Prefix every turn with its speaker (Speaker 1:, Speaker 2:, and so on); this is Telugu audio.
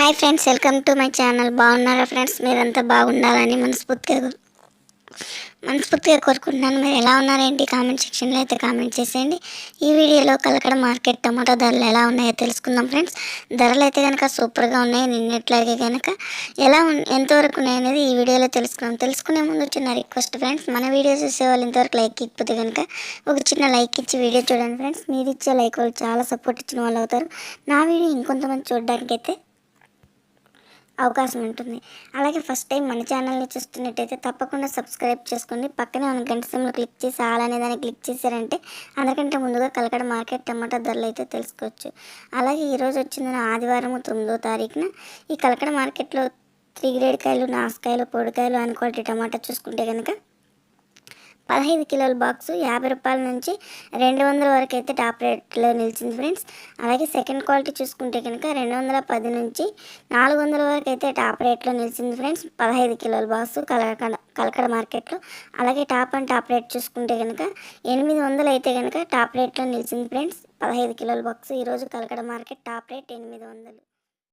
Speaker 1: Hi friends welcome to my channel. బాగున్నారా ఫ్రెండ్స్? మీరంతా బాగుండాలని మనస్ఫూర్తిగా మనస్ఫూర్తిగా కోరుకుంటున్నాను. మీరు ఎలా ఉన్నారేంటి? కామెంట్ సెక్షన్లో అయితే కామెంట్ చేసేయండి. ఈ వీడియోలో కలకడ మార్కెట్ టమాటా ధరలు ఎలా ఉన్నాయో తెలుసుకుందాం ఫ్రెండ్స్. ధరలు అయితే కనుక సూపర్గా ఉన్నాయి. నిన్నట్లాగే కనుక ఎలా ఎంతవరకు ఉన్నాయనేది ఈ వీడియోలో తెలుసుకుందాం. తెలుసుకునే ముందు చిన్న రిక్వెస్ట్ ఫ్రెండ్స్. మన వీడియో చూసే వాళ్ళు ఇంతవరకు లైక్ ఇకపోతే కనుక ఒక చిన్న లైక్ ఇచ్చి వీడియో చూడండి ఫ్రెండ్స్. మీరు ఇచ్చే లైక్ వాళ్ళు చాలా సపోర్ట్ ఇచ్చిన వాళ్ళు అవుతారు. నా వీడియో ఇంకొంతమంది చూడడానికి అయితే అవకాశం ఉంటుంది. అలాగే ఫస్ట్ టైం మన ఛానల్ని చూస్తున్నట్టయితే తప్పకుండా సబ్స్క్రైబ్ చేసుకోండి పక్కనే మనం గంట సమయంలో క్లిక్ చేసి ఆల్ అనే దాన్ని క్లిక్ చేశారంటే అందరికంటే ముందుగా కలకడ మార్కెట్ టమాటా ధరలు అయితే తెలుసుకోవచ్చు. అలాగే ఈరోజు వచ్చిందిన ఆదివారం తొమ్మిదో తారీఖున ఈ కలకడ మార్కెట్లో త్రీ గ్రేడ్ కాయలు నాసుకాయలు పొడికాయలు అన్ క్వాలిటీ టమాటా చూసుకుంటే కనుక పదహైదు కిలోల బాక్సు యాభై రూపాయల నుంచి రెండు వందల వరకు అయితే టాప్ రేట్లో నిలిచింది ఫ్రెండ్స్. అలాగే సెకండ్ క్వాలిటీ చూసుకుంటే కనుక రెండు వందల పది నుంచి నాలుగు వందల వరకు అయితే టాప్ రేట్లో నిలిచింది ఫ్రెండ్స్. పదహైదు కిలోల బాక్సు కలకడ కలకడ మార్కెట్లో. అలాగే టాప్ అండ్ టాప్ రేట్ చూసుకుంటే కనుక ఎనిమిది వందలు అయితే కనుక టాప్ రేట్లో నిలిచింది ఫ్రెండ్స్. పదహైదు కిలోల బాక్సు ఈరోజు కలకడ మార్కెట్ టాప్ రేట్ ఎనిమిది వందలు.